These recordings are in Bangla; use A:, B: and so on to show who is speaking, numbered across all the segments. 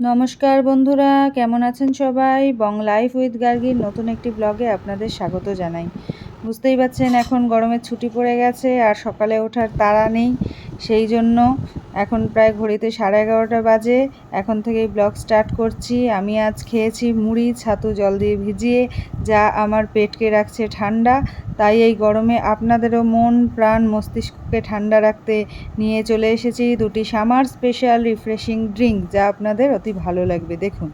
A: নমস্কার বন্ধুরা, কেমন আছেন সবাই? বং লাইফ উইথ গার্গির নতুন একটি ব্লগে আপনাদের স্বাগত জানাই। বুঝতেই পারছেন, এখন গরমের ছুটি পড়ে গেছে আর সকালে ওঠার তাড়া নেই। সেই জন্য এখন প্রায় ঘড়িতে সাড়ে এগারোটা বাজে। এখন থেকেই ব্লগ স্টার্ট করছি। আমি আজ খেয়েছি মুড়ি, ছাতু জল দিয়ে ভিজিয়ে, যা আমার পেটকে রাখছে ঠান্ডা। তাই এই গরমে আপনাদেরও মন, প্রাণ, মস্তিষ্ককে ঠান্ডা রাখতে নিয়ে চলে এসেছি দুটি সামার স্পেশাল রিফ্রেশিং ড্রিঙ্ক, যা আপনাদের অতি ভালো লাগবে। দেখুন।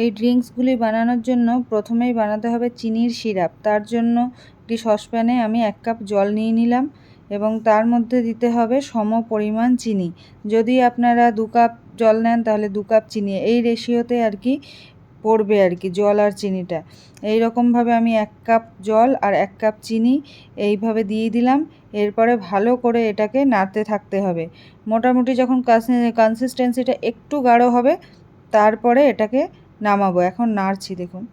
A: এই ড্রিঙ্কসগুলি বানানোর জন্য প্রথমেই বানাতে হবে চিনির সিরাপ। তার জন্য একটি সসপ্যানে আমি এক কাপ জল নিয়ে নিলাম এবং তার মধ্যে দিতে হবে সম পরিমাণ চিনি। যদি আপনারা দু কাপ জল নেন তাহলে দু কাপ চিনি। এই রেশিওতে আর কি পড়বে আর কি, জল আর চিনিটা। এই রকমভাবে আমি এক কাপ জল আর এক কাপ চিনি এইভাবে দিয়ে দিলাম। এরপরে ভালো করে এটাকে নাড়তে থাকতে হবে। মোটামুটি যখন কনসিস্টেন্সিটা একটু গাঢ় হবে, তারপরে এটাকে নামাবো, এখন নাড়ছি, দেখুন।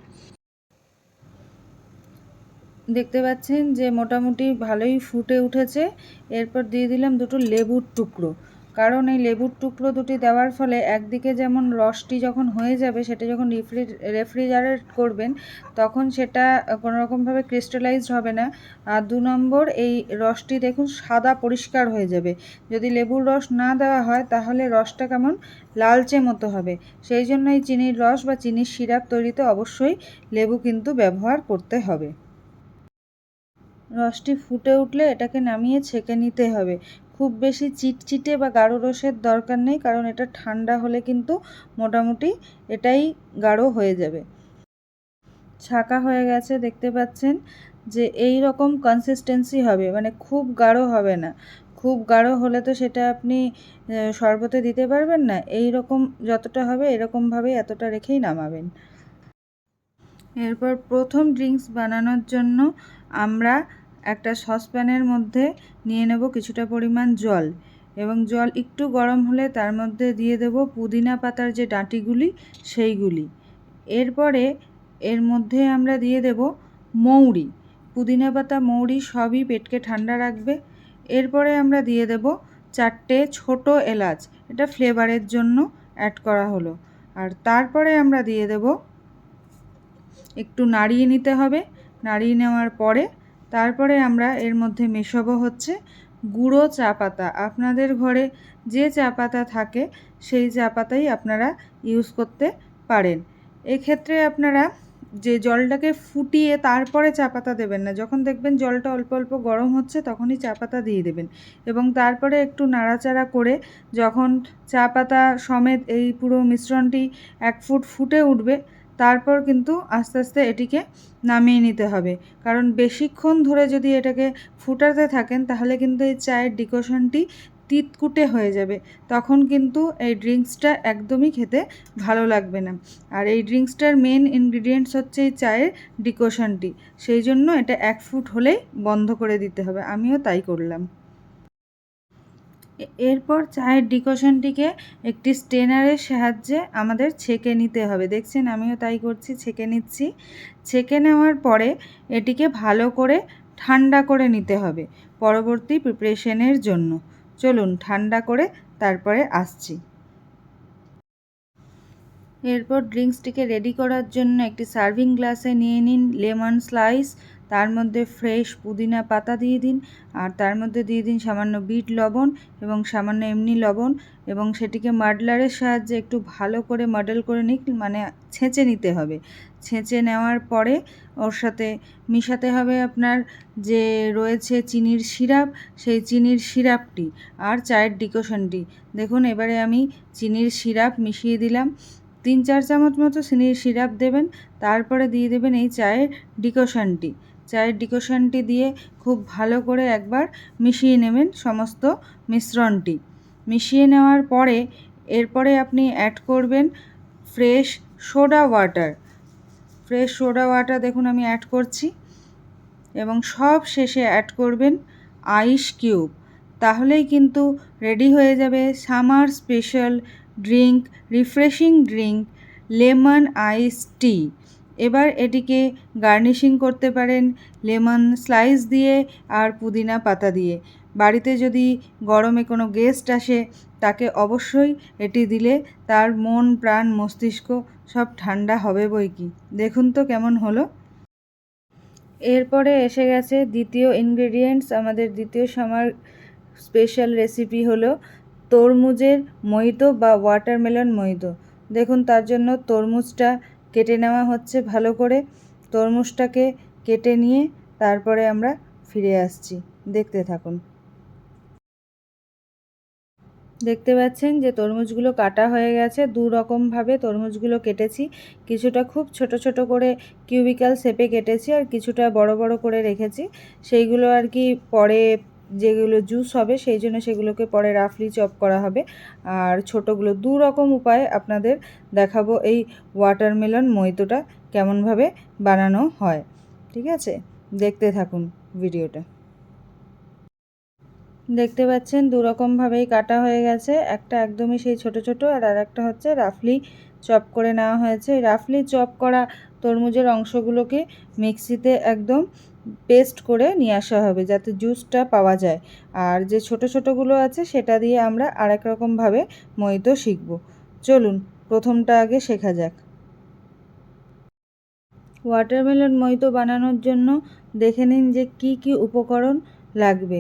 A: দেখতে পাচ্ছেন যে মোটামুটি ভালোই ফুটে উঠেছে। এরপর দিয়ে দিলাম দুটো লেবুর টুকরো। কারণ এই লেবুর টুকরো দুটি দেওয়ার ফলে একদিকে যেমন রসটি যখন হয়ে যাবে, সেটা যখন রিফ্রি রেফ্রিজারেট করবেন, তখন সেটা কোনো রকমভাবে ক্রিস্টালাইজড হবে না। আর দু নম্বর, এই রসটি দেখুন সাদা পরিষ্কার হয়ে যাবে। যদি লেবুর রস না দেওয়া হয়, তাহলে রসটা কেমন লালচে মতো হবে। সেই জন্য এই চিনির রস বা চিনির সিরাপ তৈরিতে অবশ্যই লেবু কিন্তু ব্যবহার করতে হবে। রসটি ফুটে উঠলে এটাকে নামিয়ে ছেঁকে নিতে হবে। খুব বেশি চিটচিটে বা গাঢ় রসের দরকার নেই, কারণ এটা ঠান্ডা হলে কিন্তু মোটামুটি এটাই গাঢ় হয়ে যাবে। ছাকা হয়ে গেছে, দেখতে পাচ্ছেন যে এই রকম কনসিস্টেন্সি হবে মানে খুব গাঢ় হবে না। খুব গাঢ় হলে তো সেটা আপনি শরবতে দিতে পারবেন না, এই রকম যতটা হবে এরকমভাবে এতটা রেখেই নামাবেন। এরপর প্রথম ড্রিঙ্কস বানানোর জন্য আমরা একটা সসপ্যানের মধ্যে নিয়ে নেব কিছুটা পরিমাণ জল এবং জল একটু গরম হলে তার মধ্যে দিয়ে দেব পুদিনা পাতার যে ডাঁটিগুলি, সেইগুলি। এরপরে এর মধ্যে আমরা দিয়ে দেব মৌরি। পুদিনা পাতা, মৌরি সবই পেটকে ঠান্ডা রাখবে। এরপরে আমরা দিয়ে দেব চারটে ছোট এলাচ। এটা ফ্লেভারের জন্য অ্যাড করা হলো। আর তারপরে আমরা দিয়ে দেব একটু নাড়িয়ে নিতে হবে। নাড়িয়ে নেওয়ার পরে তারপরে আমরা এর মধ্যে মেশাবো হচ্ছে গুঁড়ো চা পাতা। আপনাদের ঘরে যে চা পাতা থাকে, সেই চা পাতাই আপনারা ইউজ করতে পারেন। এক্ষেত্রে আপনারা যে জলটাকে ফুটিয়ে তারপরে চা পাতা দেবেন না, যখন দেখবেন জলটা অল্প অল্প গরম হচ্ছে, তখনই চা পাতা দিয়ে দেবেন। এবং তারপরে একটু নাড়াচাড়া করে যখন চা পাতা সমেত এই পুরো মিশ্রণটি এক ফুট ফুটে উঠবে তারপর কিন্তু আস্তে আস্তে এটিকে নামিয়ে নিতে হবে। কারণ বেশিক্ষণ ধরে যদি এটাকে ফুটাতে থাকেন, তাহলে কিন্তু এই চায়ের ডিকশনটি তিতকুটে হয়ে যাবে। তখন কিন্তু এই ড্রিঙ্কসটা একদমই খেতে ভালো লাগবে না। আর এই ড্রিঙ্কসটার মেন ইনগ্রিডিয়েন্টস হচ্ছে এই চায়ের ডিকশনটি সেই জন্য এটা এক ফুট হলেই বন্ধ করে দিতে হবে। আমিও তাই করলাম। এরপর চায়ের ডিকশনটিকে একটি স্টেনারের সাহায্যে আমাদের ছেঁকে নিতে হবে। দেখছেন, আমিও তাই করছি, ছেঁকে নিচ্ছি। ছেঁকে নেওয়ার পরে এটিকে ভালো করে ঠান্ডা করে নিতে হবে পরবর্তী প্রিপারেশনের জন্য। চলুন, ঠান্ডা করে তারপরে আসছি। এরপর ড্রিঙ্কসটিকে রেডি করার জন্য একটি সার্ভিং গ্লাসে নিয়ে নিন লেমন স্লাইস তার মধ্যে ফ্রেশ পুদিনা পাতা দিয়ে দিন, আর তার মধ্যে দিয়ে দিন সামান্য বিট লবণ এবং সামান্য এমনি লবণ এবং সেটিকে মাডলারের সাহায্যে একটু ভালো করে মডেল করে নিক মানে ছেঁচে নিতে হবে। ছেঁচে নেওয়ার পরে ওর সাথে মিশাতে হবে আপনার যে রয়েছে চিনির সিরাপ, সেই চিনির সিরাপটি আর চায়ের ডিকোশনটি দেখুন, এবারে আমি চিনির সিরাপ মিশিয়ে দিলাম। তিন চার চামচ মতো চিনির সিরাপ দেবেন, তারপরে দিয়ে দেবেন এই চায়ের ডিকোশনটি চায়ের ডিকোশনটি দিয়ে খুব ভালো করে একবার মিশিয়ে নেবেন সমস্ত মিশ্রণটি। মিশিয়ে নেওয়ার পরে এরপরে আপনি অ্যাড করবেন fresh soda water fresh soda water দেখুন আমি অ্যাড করছি এবং সব শেষে অ্যাড করবেন আইস কিউব তাহলেই কিন্তু রেডি হয়ে যাবে summer special drink refreshing drink lemon ice tea এবার এটিকে গার্নিশিং করতে পারেন লেমন স্লাইস দিয়ে আর পুদিনা পাতা দিয়ে। বাড়িতে যদি গরমে কোনো গেস্ট আসে, তাকে অবশ্যই এটি দিলে তার মন, প্রাণ, মস্তিষ্ক সব ঠান্ডা হবে বই কি। দেখুন তো কেমন হলো। এরপরে এসে গেছে দ্বিতীয় ইনগ্রেডিয়েন্টস আমাদের দ্বিতীয় সামার স্পেশাল রেসিপি হলো তরমুজের মইতো বা ওয়াটারমেলন মইতো দেখুন তার জন্য তরমুজটা কেটে নেওয়া হচ্ছে ভালো করে। তরমুজটাকে কেটে নিয়ে তারপরে আমরা ফিরে আসছি। দেখতে থাকুন। দেখতে পাচ্ছেন যে তরমুজগুলো কাটা হয়ে গেছে। দু রকমভাবে তরমুজগুলো কেটেছি। কিছুটা খুব ছোট ছোট করে কিউবিক্যাল শেপে কেটেছি আর কিছুটা বড় বড় করে রেখেছি। সেইগুলো আর কি পরে যেগুলো জুস হবে, সেই জন্য সেগুলোকে পরে রাফলি চপ করা হবে। আর ছোটোগুলো দু রকম উপায়ে আপনাদের দেখাবো এই ওয়াটারমেলন মৈতোটা কেমনভাবে বানানো হয়। ঠিক আছে? দেখতে থাকুন ভিডিওটা। দেখতে পাচ্ছেন দু রকমভাবেই কাটা হয়ে গেছে। একটা একদমই সেই ছোট ছোট আর আর একটা হচ্ছে রাফলি চপ করে নেওয়া হয়েছে। রাফলি চপ করা তরমুজের অংশগুলোকে মিক্সিতে একদম পেস্ট করে নিয়ে আসা হবে যাতে জুসটা পাওয়া যায়। আর যে ছোট ছোটোগুলো আছে সেটা দিয়ে আমরা আরেক রকমভাবে মইতো শিখব। চলুন, প্রথমটা আগে শেখা যাক। ওয়াটারমেলন মইতো বানানোর জন্য দেখে নিন যে কি কি উপকরণ লাগবে।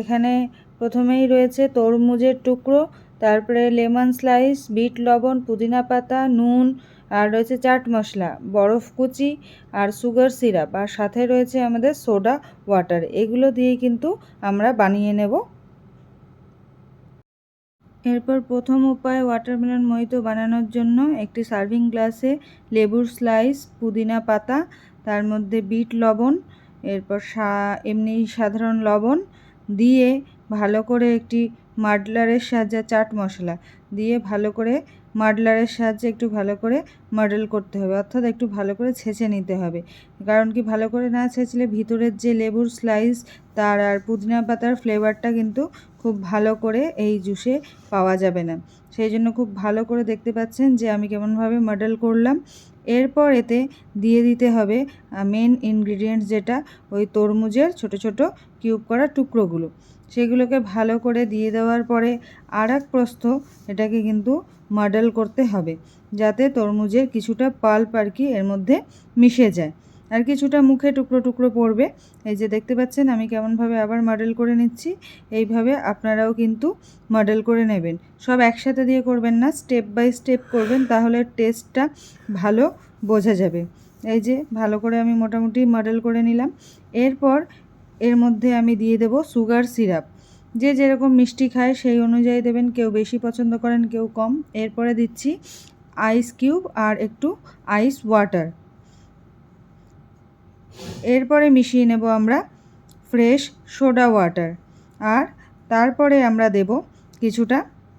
A: এখানে প্রথমেই রয়েছে তরমুজের টুকরো, তারপরে লেমন স্লাইস, বিট লবণ, পুদিনা পাতা, নুন আর রয়েছে চাট মশলা, বরফ কুচি আর সুগার সিরাপ আর সাথে রয়েছে আমাদের সোডা ওয়াটার এগুলো দিয়ে কিন্তু আমরা বানিয়ে নেব। এরপর প্রথম উপায় ওয়াটারমেলন মহিতো বানানোর জন্য একটি সার্ভিং গ্লাসে লেবুর স্লাইস পুদিনা পাতা, তার মধ্যে বিট লবণ, এরপর এমনি সাধারণ লবণ দিয়ে ভালো করে একটি মাডলারের সাহায্যে চাট মশলা দিয়ে ভালো করে মাডলারের সাহায্যে একটু ভালো করে মডেল করতে হবে, অর্থাৎ একটু ভালো করে ছেঁচে নিতে হবে। কারণ কি ভালো করে না ছেঁচলে ভিতরের যে লেবুর স্লাইস তার আর পুদিনা পাতার ফ্লেভারটা কিন্তু খুব ভালো করে এই জুসে পাওয়া যাবে না। সেই জন্য খুব ভালো করে দেখতে পাচ্ছেন যে আমি কেমনভাবে মডেল করলাম। এরপর এতে দিয়ে দিতে হবে মেন ইনগ্রিডিয়েন্টস যেটা, ওই তরমুজের ছোট ছোট কিউব করা টুকরোগুলো। সেগুলোকে ভালো করে দিয়ে দেওয়ার পরে আর এক প্রস্থ এটাকে কিন্তু মডেল করতে হবে, যাতে তরমুজের কিছুটা পাল্প আর কি এর মধ্যে মিশে যায়। আর কিছুটা মুখে টুকরো টুকরো পড়বে। এই যে দেখতে পাচ্ছেন, আমি কেমনভাবে আবার মডেল করে নিচ্ছি। এইভাবে আপনারাও কিন্তু মডেল করে নেবেন। সব একসাথে দিয়ে করবেন না, স্টেপ বাই স্টেপ করবেন, তাহলে টেস্টটা ভালো বোঝা যাবে। এই যে ভালো করে আমি মোটামুটি মডেল করে নিলাম। এরপর এর মধ্যে আমি দিয়ে দেব সুগার সিরাপ। যে যেরকম মিষ্টি খায় সেই অনুযায়ী দেবেন, কেউ বেশি পছন্দ করেন, কেউ কম। এরপরে দিচ্ছি আইস কিউব আর একটু আইস ওয়াটার এরপরে মিশিয়ে নেব আমরা ফ্রেশ সোডা ওয়াটার আর তারপরে আমরা দেব কিছুটা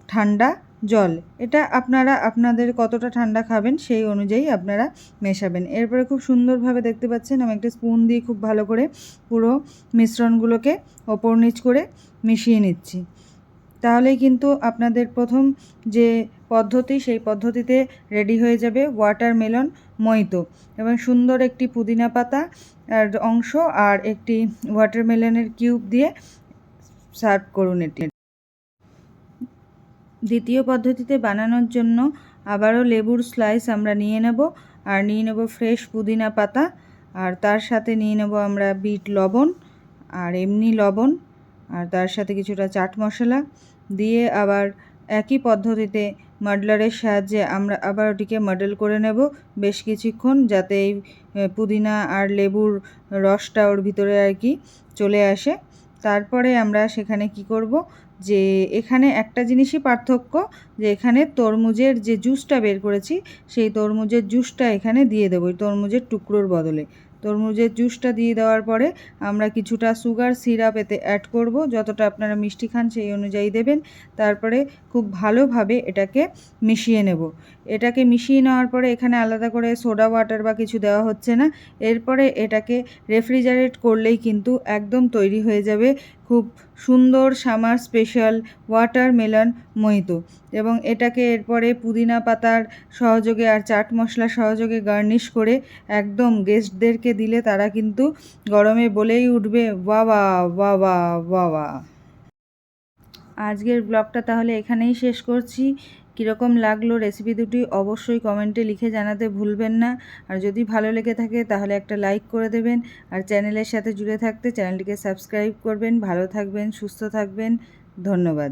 A: ঠান্ডা জল। এটা আপনারা, আপনাদের কতটা ঠান্ডা খাবেন সেই অনুযায়ী আপনারা মেশাবেন। এরপরে খুব সুন্দরভাবে দেখতে পাচ্ছেন, আমি একটা স্পুন দিয়ে খুব ভালো করে পুরো মিশ্রণগুলোকে ওপর নিচ করে মিশিয়ে নিচ্ছি। তাহলেই কিন্তু আপনাদের প্রথম যে পদ্ধতি, সেই পদ্ধতিতে রেডি হয়ে যাবে ওয়াটারমেলন মইতো। এবং সুন্দর একটি পুদিনা পাতা আর অংশ আর একটি ওয়াটারমেলনের কিউব দিয়ে সার্ভ করুন এটি। দ্বিতীয় পদ্ধতিতে বানানোর জন্য আবারও লেবুর স্লাইস আমরা নিয়ে নেব, আর নিয়ে নেব ফ্রেশ পুদিনা পাতা, আর তার সাথে নিয়ে নেব আমরা বিট লবণ, আর এমনি লবণ, আর তার সাথে কিছুটা চাট মশলা, দিয়ে আবার একই পদ্ধতিতে মাডলারের সাহায্যে আমরা আবার ওটিকে মডেল করে নেব বেশ কিছুক্ষণ, যাতে এই পুদিনা আর লেবুর রসটা ওর ভিতরে আর কি চলে আসে। তারপরে আমরা সেখানে কি করব? যে এখানে একটা জিনিসই পার্থক্য, যে এখানে তরমুজের যে জুসটা বের করেছি, সেই তরমুজের জুসটা এখানে দিয়ে দেবো তরমুজের টুকরোর বদলে। তরমুজের জুসটা দিয়ে দেওয়ার পরে আমরা কিছুটা সুগার সিরাপ এতে অ্যাড করব, যতটা আপনারা মিষ্টি খান সেই অনুযায়ী দেবেন। তারপরে খুব ভালোভাবে এটাকে মিশিয়ে নেব। এটাকে মিশিয়ে নেওয়ার পরে এখানে আলাদা করে সোডা ওয়াটার বা কিছু দেওয়া হচ্ছে না। এরপরে এটাকে রেফ্রিজারেট করলেই কিন্তু একদম তৈরি হয়ে যাবে। খুব সুন্দর সামার স্পেশাল ওয়াটারমেলন মহিতো এবং এটাকে এরপরে পুদিনা পাতার সহযোগে আর চাট মশলা সহযোগে গার্নিশ করে একদম গেস্টদেরকে দিলে তারা কিন্তু গরমে বলেই উঠবে বাবা বাবা বাবা আজকের ব্লগটা তাহলে এখানেই শেষ করছি। কীরকম লাগল রেসিপি দুটি অবশ্যই কমেন্টে লিখে জানাতে ভুলবেন না। আর যদি ভালো লেগে থাকে তাহলে একটা লাইক করে দেবেন। আর চ্যানেলের সাথে জুড়ে থাকতে চ্যানেলটিকে সাবস্ক্রাইব করবেন। ভালো থাকবেন, সুস্থ থাকবেন। ধন্যবাদ।